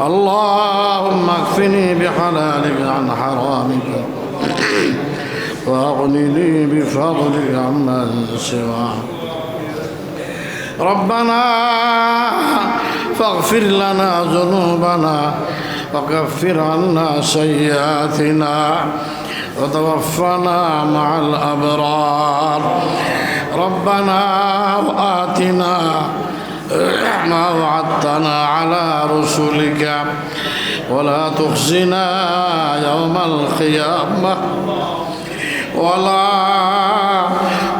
اللهم اكفني بحلالك عن حرامك واغنني بفضلك عمن سواك. ربنا فاغفر لنا ذنوبنا وكفر عنا سيئاتنا وتوفنا مع الأبرار. ربنا وآتنا ما وعدتنا على رسلك. ولا تخزنا يوم القيامة. ولا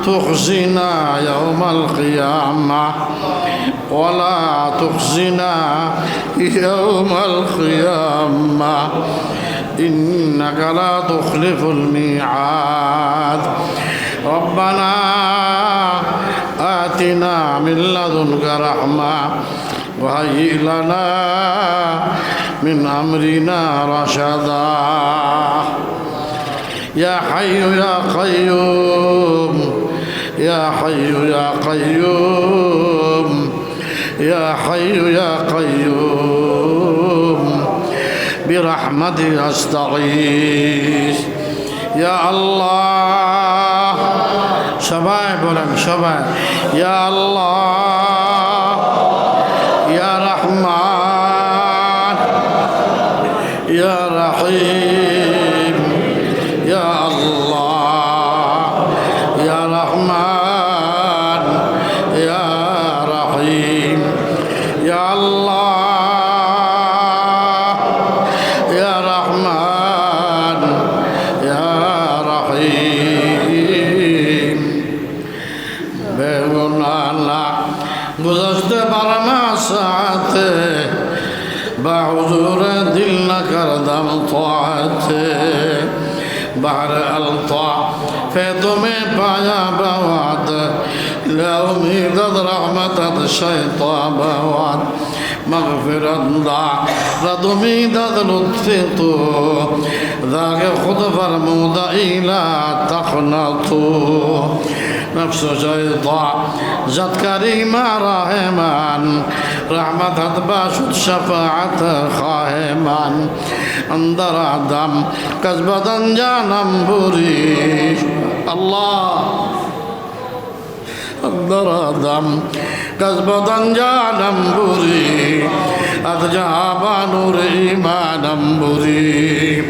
تخزنا يوم القيامة. ولا تخزنا يوم القيامة. إنك لا تخلف الميعاد. ربنا آتنا من لدنك رحمة وهيئ لنا من أمرنا رشدا. يا حي يا قيوم يا حي يا قيوم يا حي يا قيوم برحمتك أستغيث. يا الله সবাই বলেন সবাই। ইয়া আল্লাহ ইয়া রহমান ইয়া রহিম ইয়া আল্লাহ। ردمي دد لطفته ذاك خذ فرمود إلى تقنطوا نفس شيطان زد كريمة رحمان رحمة باشد شفاعة خاهمان اندر عدم كذبة جانم بري الله اندر عدم كذبة جانم بري أذجاب نور إيمانم بري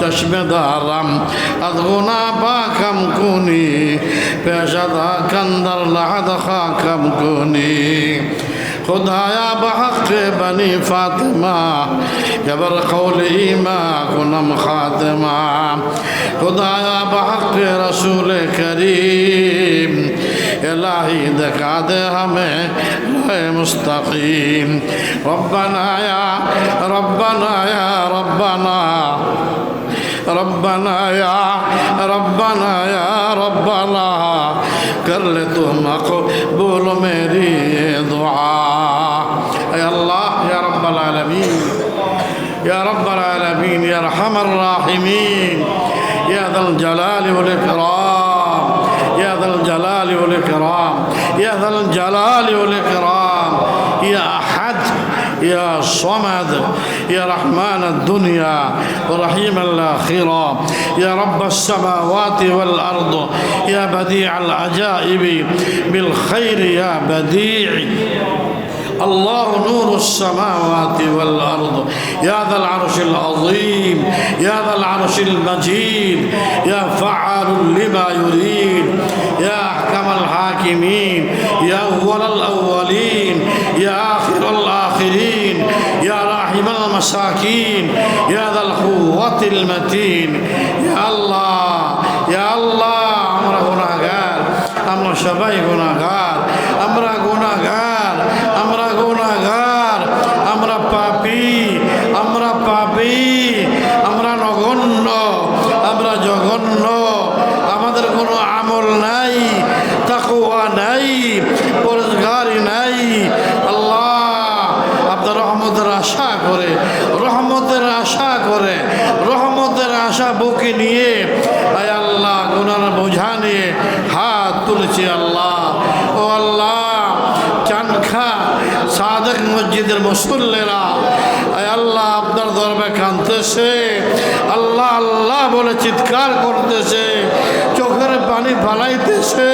چشم دارم از غنا پاکم کنی پیشدا کندر لحد خاکم کنی خدایا بحق بني فاطمة جبر قول إيما كنم خاتمة خدایا بحق رسول كريم الهی دکھا دے ہمیں رائے مستقیم ربنا یا ربنا یا ربنا ربنا یا ربنا یا ربنا کر لے تو مقبول میری دعا اے اللہ یا رب العالمین یا رب العالمین یا رحم الراحمین یا ذا الجلال والاکرام ذا الجلال والإكرام. يا ذا الجلال والإكرام. يا أحد. يا صمد. يا رحمن الدنيا. ورحيم الآخرة. يا رب السماوات والأرض. يا بديع العجائب. بالخير يا بديع. الله نور السماوات والأرض يا ذا العرش العظيم يا ذا العرش المجيد يا فعال لما يريد يا أحكم الحاكمين يا أول الأولين يا آخر الآخرين يا راحم المساكين يا ذا القوة المتين يا الله يا الله আমরা গুণাগার আমরা সবাই গুণাগার আমরা গুণাগার আল্লাহ, আপনার রহমতের আশা করে, রহমতের আশা করে, রহমতের আশা বুকে নিয়ে, আয় আল্লাহ, গুনার বোঝা নিয়ে হাত তুলেছি আল্লাহ। ও আল্লাহ চানখা সাদেক মসজিদের মুসল্লেরা, আয় আল্লাহ, আপনার দরবে কাঁদতেছে। আল্লাহ আল্লাহ বলে চিৎকার করতেছে, চোখের পানি ফালাইতেছে।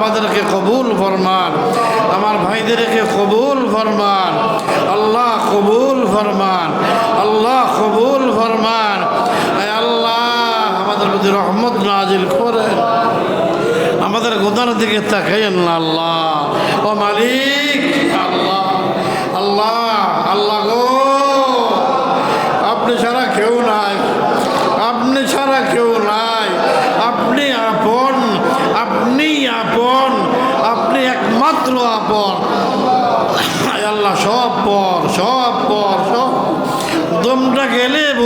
আমার বাবাদেরকে কবুল ফরমান। আমার ভাইদেরকে কবুল ফরমান। আল্লাহ কবুল ফরমান। আল্লাহ কবুল ফরমান। আল্লাহ, আমাদের প্রতি রহমত নাজিল করেন। আমাদের গোদার দিকে তাকাইয়েন আল্লাহ। ও মালিক, আল্লাহ। আল্লাহ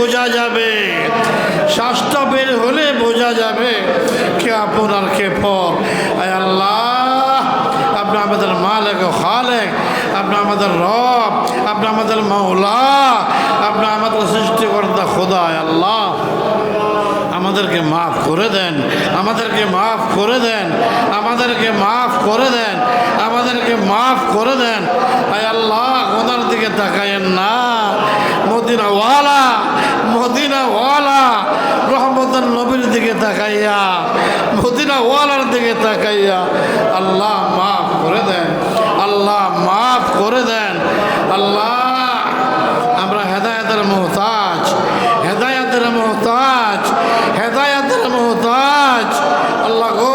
বোঝা যাবে। শ্বাসটা বের হলে বোঝা যাবে কে আপন আর কে আল্লাহ, আপনি আমাদের মালেক ও খালেক, আপনি আমাদের রব, আপনি আমাদের মাওলা আপনি আমাদের সৃষ্টিকর্তা খোদা আল্লাহ। আমাদেরকে মাফ করে দেন, আমাদেরকে মাফ করে দেন, আমাদেরকে মাফ করে দেন, আমাদেরকে মাফ করে দেন। আয় আল্লাহ, ওনার দিকে তাকায়েন না। মদিনাওয়ালা রহমতের নবীর দিকে তাকাইয়া মদিনা ওয়ালার দিকে তাকাইয়া আল্লাহ মাফ করে দেন আল্লাহ মাফ করে দেন আল্লাহ আমরা হেদায়তের মোহতাজ হেদায়তের মোহতাজ হেদায়তের মোহতাজ আল্লাহ গো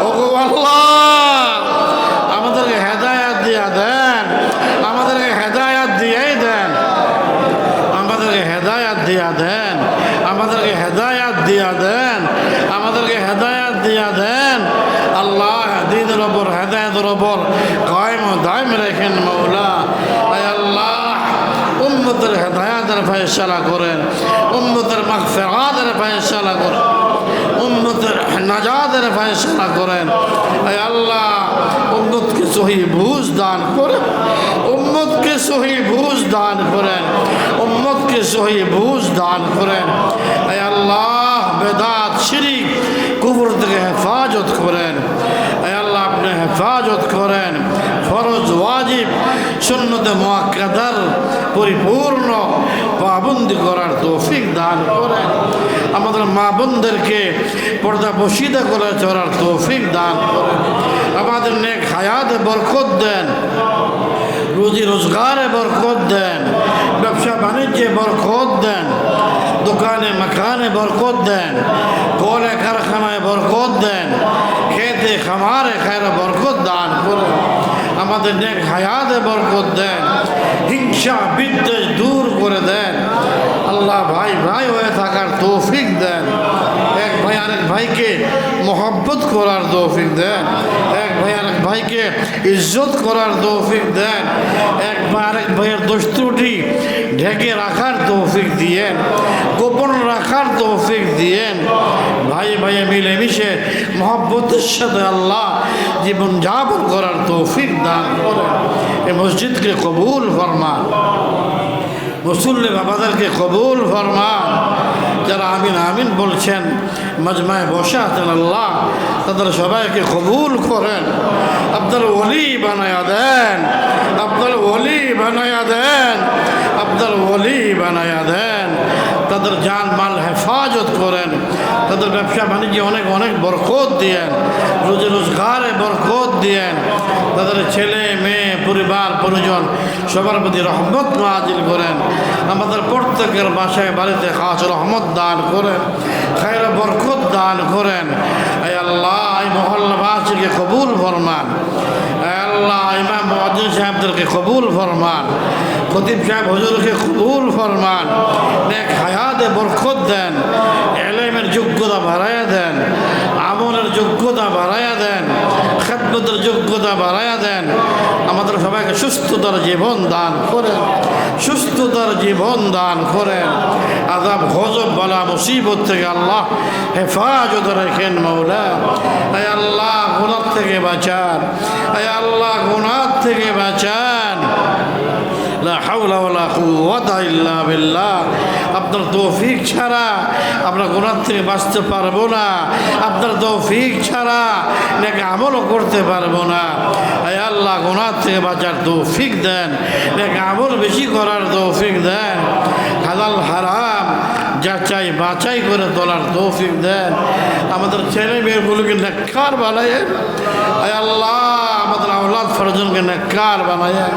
ও গো আল্লাহ আমাদেরকে হেদায়াত দিয়া দেন আমাদেরকে হেদায়াত দিয়েই দেন আমাদেরকে হেদায়াত দিয়া দেন আমাদেরকে হেদায়াত দিয়া দেন আমাদেরকে হেদায়াত দিয়া দেন আল্লাহ দিনের ওপর হেদায়তের ওপর কায়েম দায়ম রেখেন মৌলা আল্লাহ, উম্মতের হেদায়াতের ফয়সালা করেন। উম্মতের মাগফিরাতের ফয়সালা করেন। উম্মতের নাজাতের ফয়সালা করেন। আল্লাহ, উম্মতকে সহি বুঝ দান করেন। উম্মতকে সহি বুঝ দান করেন। উম্মতকে সহি বুঝ দান করেন। আল্লাহ, বেদাত, শিরিক কুবুর থেকে হেফাজত করেন। আল্লাহ, আপনি হেফাজত করেন। ফরজ, ওয়াজিব, সুন্নতে মোয়াক্কাদার পরিপূর্ণ পাবন্দি করার তৌফিক দান করেন। আমাদের মা বোনদেরকে পর্দা বসিদা করে চলার তৌফিক দান করেন। আমাদের নেক হায়াতে বরকত দেন। রুজি রোজগারে বরকত দেন। ব্যবসা বাণিজ্যে বরকত দেন। দোকানে, মাকানে বরকত দেন। কলে, কারখানায় বরকত দেন। খেতে, খামারে খায়রা বরকত দান করে আমাদের নেক হায়াতে বরকত দেন, হিংসা, বিদ্বেষ দূর করে দেন। আল্লাহ ভাই ভাই হয়ে থাকার তৌফিক দেন। এক ভাই আরেক ভাইকে মোহব্বত করার তৌফিক দেন। এক ভাই আরেক ভাইকে ইজ্জত করার তৌফিক দেন। এক ভাই আরেক ভাইয়ের দোষ ঢেকে রাখার তৌফিক দিয়েন। গোপন রাখার তৌফিক দিয়েন। ভাই ভাইয়ে মিলেমিশে মোহব্বতের সাথে আল্লাহ জীবন যাপন করার তৌফিক দান এই মসজিদকে কবুল ফরমান। মুসল্লি বাবাদেরকে কবুল ফরমান। যারা আমিন আমিন বলছেন, মজমায় বসে আছেন আল্লাহ, তাদের সবাইকে কবুল করেন। আব্দুল ওলি বানায়া দেন। আব্দুল ওলি বানায়া দেন। আব্দুল ওলি বানায়া দেন। তাদের জান, মাল হেফাজত করেন। তাদের ব্যবসা বাণিজ্যে অনেক অনেক বরকত দিয়েন। রোজি রোজগারে বরকত দিয়েন। তাদের ছেলে, মেয়ে, পরিবার, পরিজন সবার প্রতি রহমত নাজিল করেন। আমাদের প্রত্যেকের বাসায়, বাড়িতে খাস রহমত দান করেন, খায়ের বরকত দান করেন। এই আল্লাহ, এই মহল্লাবাসীকে কবুল ফরমান। আল্লাহ, ইমাম সাহেবদেরকে কবুল ফরমান। খতিব সাহেব হজুরকে কবুল ফরমান। বরকত দেন, এলেমের যোগ্যতা বাড়াইয়া দেন, আমলের যোগ্যতা বাড়াইয়া দেন, খেদমতের যোগ্যতা বাড়াইয়া দেন। আমাদের সবাইকে সুস্থতার জীবন দান করেন, সুস্থতার জীবন দান করেন। আদাব গজব, বলা, মুসিবত থেকে আল্লাহ হেফাজত রেখেন মৌলা আয় আল্লাহ গুণার থেকে বাঁচান। আয় আল্লাহ গুণার থেকে বাঁচান। আপনার তৌফিক ছাড়া আমরা গুনার থেকে বাঁচতে পারব না। আপনার তৌফিক ছাড়া নাকি আমলও করতে পারব না। আয় আল্লাহ গুনার থেকে বাঁচার তৌফিক দেন। নাকি আমল বেশি করার তৌফিক দেন। হালাল, হারাম যাচাই বাছাই করে তোলার তৌফিক দেন। আমাদের ছেলে মেয়েগুলোকে নেককার বানায়েন। আয় আল্লাহ, আমাদের আওলাদ ফরজনকে নেককার বানায়েন।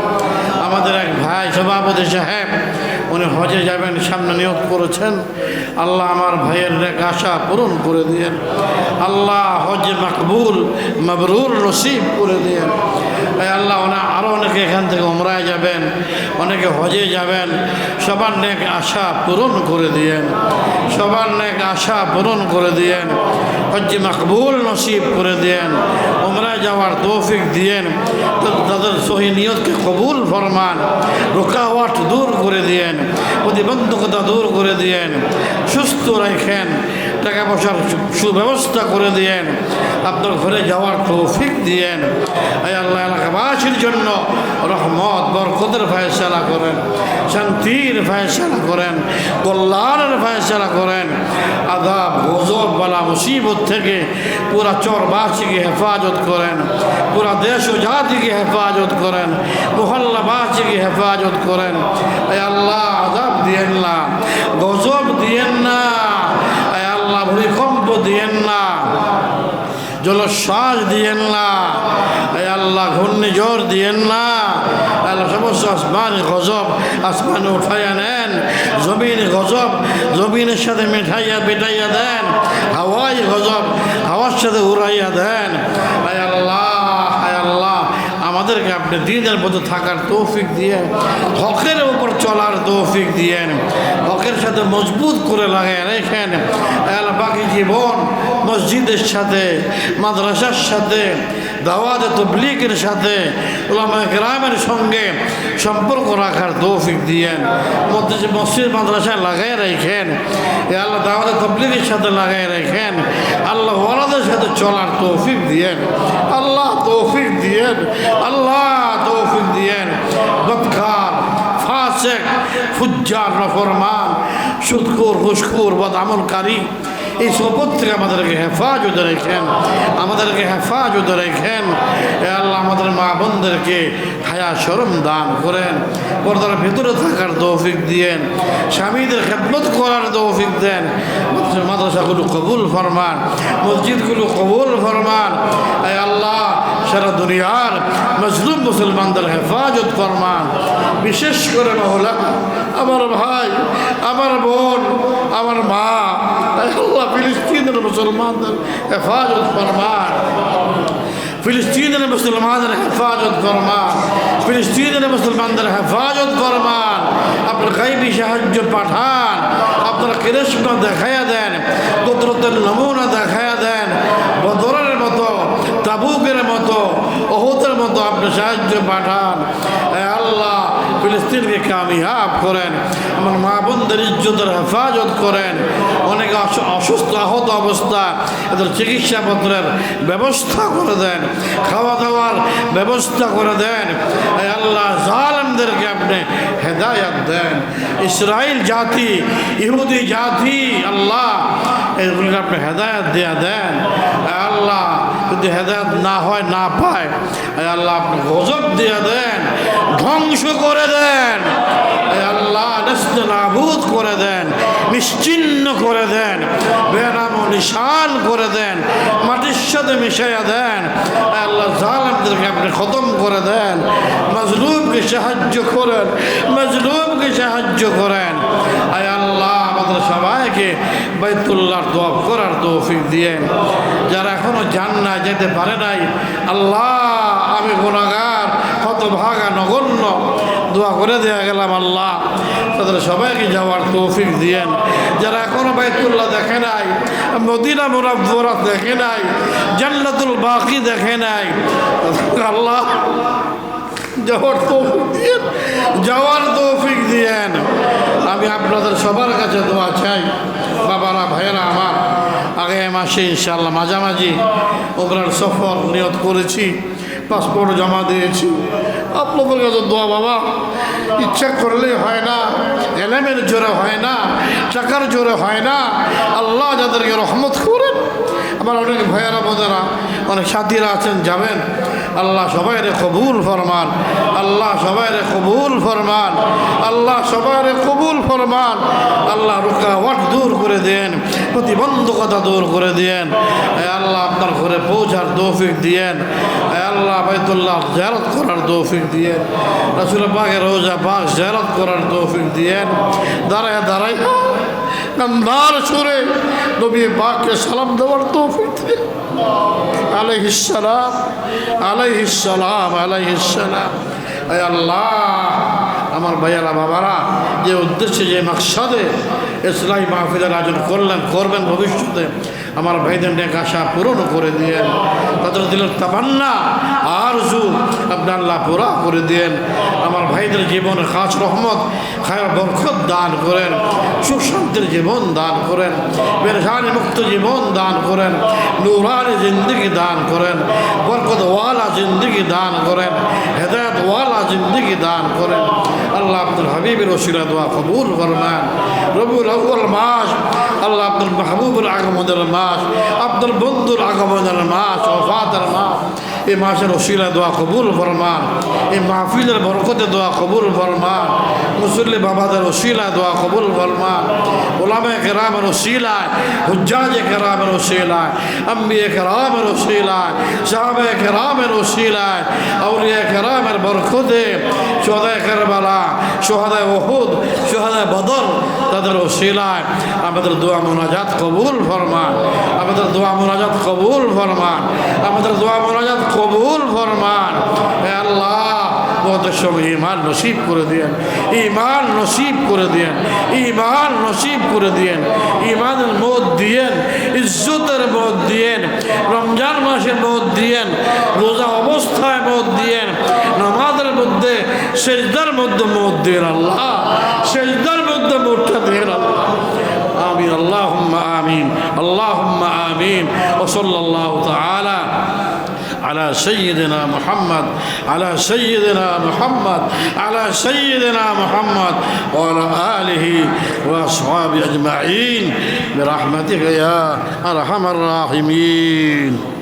আমাদের এক ভাই সভাপতি সাহেব, উনি হজে যাবেন, সামনে নিয়োগ করেছেন। আল্লাহ আমার ভাইয়ের এক আশা পূরণ করে দিয়েন। আল্লাহ হজ মকবুল, মবরুর নসিব করে দিয়েন। এই আল্লাহ, ওনা আরও অনেকে এখান থেকে উমরায় যাবেন, অনেকে হজে যাবেন। সবার নেক আশা পূরণ করে দিয়েন। সবার নেক আশা পূরণ করে দিয়েন। হজ মকবুল নসিব করে দিয়েন। উমরায় যাওয়ার তৌফিক দিয়েন। তাদের সহি নিয়তকে কবুল ফরমান রোকাওয়াট দূর করে দিয়েন, প্রতিবন্ধকতা দূর করে দিয়েন, সুস্থ রাখেন, টাকা পয়সার সুব্যবস্থা করে দিয়েন আপনার ঘরে যাওয়ার তৌফিক দিয়েন। আল্লাহ, এলাকাবাসীর জন্য রহমত, বরকতের ফায়সালা করেন, শান্তির ফায়সালা করেন, কল্যাণের ফায়সালা করেন। আদাব গজব বালা মুসিবত থেকে পুরা চরবাসীকে হেফাজত করেন, পুরা দেশ ও জাতিকে হেফাজত করেন, মোহল্লাবাসীকে হেফাজত করেন। আল্লাহ আদাব দিয়েন না, গজব দিয়েন না এই আল্লাহ ভূমিকম্প দিয়েন না জলশ্বাস দিয়েন না। আল্লাহ ঘূর্ণিঝড় দিয়েন না। আল্লাহ সমস্ত আসমান গজব, আসমানে উঠাইয়া নেন। জমিন গজব, জমিনের সাথে মিঠাইয়া বেটাইয়া দেন। হাওয়াই গজব, হাওয়ার সাথে উড়াইয়া দেন আয় আল্লাহ আয় আল্লাহ আমাদেরকে আপনি দিনের মধ্যে থাকার তৌফিক দিয়ে, হকের উপর চলার তৌফিক দিয়েন হকের সাথে মজবুত করে লাগাই রেখেন। বাকি জীবন, মসজিদের সাথে, মাদ্রাসার সাথে, দাওয়াত তবলিগের সাথে গ্রামের সঙ্গে সম্পর্ক রাখার তৌফিক দিয়েন মধ্যে মসজিদ মাদ্রাসায় লাগাই রেখেন। আল্লাহ দাওয়াত তবলিগের সাথে লাগাই রেখেন। আল্লাহ ওয়ালাদের সাথে চলার তৌফিক দিয়েন আল্লাহ তৌফিক দিয়েন। আল্লাহ তৌফিক দিয়েন। বদকার, ফাসেক, ফুজ্জার, নফরমান সুদকুর হুসকুর বদ আমলকারী এই সবর থেকে আমাদেরকে হেফাজত রেখেন। আমাদেরকে হেফাজত রেখেন। আল্লাহ আমাদের মা বোনদেরকে হায়া শরম দান করেন। পর্দার ভেতরে থাকার তৌফিক দিয়েন। স্বামীদের খেদমত করার তৌফিক দেন। মাদ্রাসাগুলো কবুল ফরমান। মসজিদগুলো কবুল ফরমান। আল্লাহ সারা দুনিয়ার মজলুম মুসলমানদের হেফাজত ফরমান। বিশেষ করে মহলা আমার ভাই, আমার বোন, আমার মা আল্লাহ ফিলিস্তিনের মুসলমানদের হেফাজত ফরমান। ফিলিস্তিনের মুসলমানদের হেফাজত ফরমান। ফিলিস্তিনের মুসলমানদের হেফাজত ফরমান। আপনার গাইবি সাহায্য পাঠান, আপনার কৃষ্ণ দেখাইয়া দেন, কুদরতের নমুনা দেখাইয়া দেন, বদরের মতো, তাবুকের মতো মতো আপনি সাহায্য পাঠান। আল্লাহ, ফিলিস্তিনকে কামিয়াব করেন। আমার মা বোনদের ইজ্জতের হেফাজত করেন। অনেকে অসু- অসুস্থ আহত অবস্থা এদের চিকিৎসাপত্রের ব্যবস্থা করে দেন। খাওয়া দাওয়ার ব্যবস্থা করে দেন। আল্লাহ, জালেমদেরকে আপনি হেদায়াত দেন। ইসরায়েল জাতি, ইহুদি জাতি, আল্লাহ, এগুলোকে আপনি হেদায়াত দেয়া দেন। আল্লাহ যদি হেদায়াত না হয়, না পায় আল্লাহ আপনি গজব দিয়ে দেন, ধ্বংস করে দেন আল্লাহ নাবুদ করে দেন, নিশ্চিন্ন করে দেন, বেনাম নিশান করে দেন, মাটির সাথে মিশাইয়া দেন আল্লাহ জালেমদেরকে আপনি খতম করে দেন, মজলুমকে সাহায্য করেন, মজলুমকে সাহায্য করেন আয় আল্লাহ আমাদের সবাইকে বাইতুল্লাহর দোয়া করার তৌফিক দিয়েন। যারা এখনও যান না যেতে পারে নাই, আল্লাহ, আমি গুণাগার কত ভাগা নগণ্য। দোয়া করে দেওয়া গেলাম আল্লাহ। তাদের সবাইকে যাওয়ার তৌফিক দিয়েন। যারা এখনও বাইতুল্লাহ দেখে নাই, মদিনা মুরাব্বরা দেখে নাই, জান্নাতুল বাকি দেখে নাই আল্লাহ যাওয়ার তৌফিক দিয়েন। যাওয়ার তৌফিক দিয়েন। আমি আপনাদের সবার কাছে দোয়া চাই, বাবারা, ভাইয়েরা আমার। আগে মাসে ইনশাল্লাহ মাঝামাঝি ওমরার সফর নিয়ত করেছি, পাসপোর্ট জমা দিয়েছি। আপনাদের কাছে দোয়া, বাবা, ইচ্ছা করলেই হয় না, এলেমের জোরে হয় না, টাকার জোরে হয় না, আল্লাহ যাদেরকে রহমত করেন। আমার অনেক ভাইয়েরা, বোনেরা, অনেক সাথীরা আছেন, যাবেন। আল্লাহ সবাইরে কবুল ফরমান, আল্লাহ সবাইরে কবুল ফরমান, আল্লাহ সবাইরে কবুল ফরমান। আল্লাহ রুকাওয়াট দূর করে দেন, প্রতিবন্ধকতা দূর করে দেন। আল্লাহ আপনার ঘরে পৌঁছার তৌফিক দিয়েন। আল্লাহ বাইতুল্লাহ জারত করার তৌফিক দিয়েন। রসুল পাকের রোজা পাক জারত করার তৌফিক দিয়েন। দাঁড়ায় দাঁড়ায়, গন্ধার সুরে নবী পাককে সালাম দেওয়ার তৌফিক দিয়েন। আলাইহিসালাম আলাইহিসালাম আলাইহিসালাম আয় আল্লাহ, আমার ভাইয়ারা, বাবারা, যে উদ্দেশ্যে, যে মাকসাদে ইসলাই মাহফিলের আয়োজন করলেন, করবেন ভবিষ্যতে, আমার ভাইদের নেক পূরণ করে দিয়ে তাদের দিলের তাবান্না আর জু আপনি আল্লাহ পুরা করে দিয়েন আমার ভাইদের জীবনে খাস রহমত, খায়ের বরকত দান করেন সুখ শান্তির জীবন দান করেন বেরসানি মুক্ত জীবন দান করেন, নুরানি জিন্দগি দান করেন বরকত ওয়ালা জিন্দগি দান করেন হেদায়ত ওয়ালা জিন্দগি দান করেন। আল্লাহ আব্দুল হাবিবের ওসিলা দোয়া কবুল ফরমান রবুল আউ্ল মাস, আল্লাহ আব্দুল মাহবুবুল আগমনের মাস আব্দুল বন্ধুর আগমনের মাস, ওফাতের মাস। এই মাসের অশিলা দোয়া কবুল ফরমান। এই মাহফিলের বরকতে দোয়া কবুল ফরমান। মুসল্লি বাবাদের ওসিলা, দোয়া কবুল ফরমান ওলামে কেরামের ওসিলায়, হুজ্জাজ কেরামের ওসিলায়, আম্বিয়ে কেরামের ওসিলায় সাহাবে কেরামের ওসিলায়, আউলিয়া কেরামের বরকতে সোহাদায় কেরবালা, সোহাদায় ওহুদ সোহাদায় বদর তাদের ওসিলায়। আমাদের দোয়া মোনাজাত কবুল ফরমান আমাদের দোয়া মোনাজাত কবুল ফরমান আমাদের দোয়া মোনাজাত কবুল ফরমান হে আল্লাহ মহাব্বতের সঙ্গে ইমান নসিব করে দিয়েন। ইমান নসিব করে দিয়েন। ইমান নসিব করে দিয়েন। ইমানের মত দিয়েন, ইজ্জতের মত দিয়েন, রমজান মাসের মত দিয়েন, রোজা অবস্থায় মত দিয়েন, নামাজের মধ্যে, সেজদার মধ্যে মত দিয়েন আল্লাহ। সেজদার মধ্যে মোটটা দিয়েন আল্লাহ। আমিন আল্লাহ আমিন আল্লাহ আমিন। ওসল্লাহ তাল على سيدنا محمد على سيدنا محمد على سيدنا محمد وعلى آله وأصحابه أجمعين. برحمتك يا أرحم الراحمين.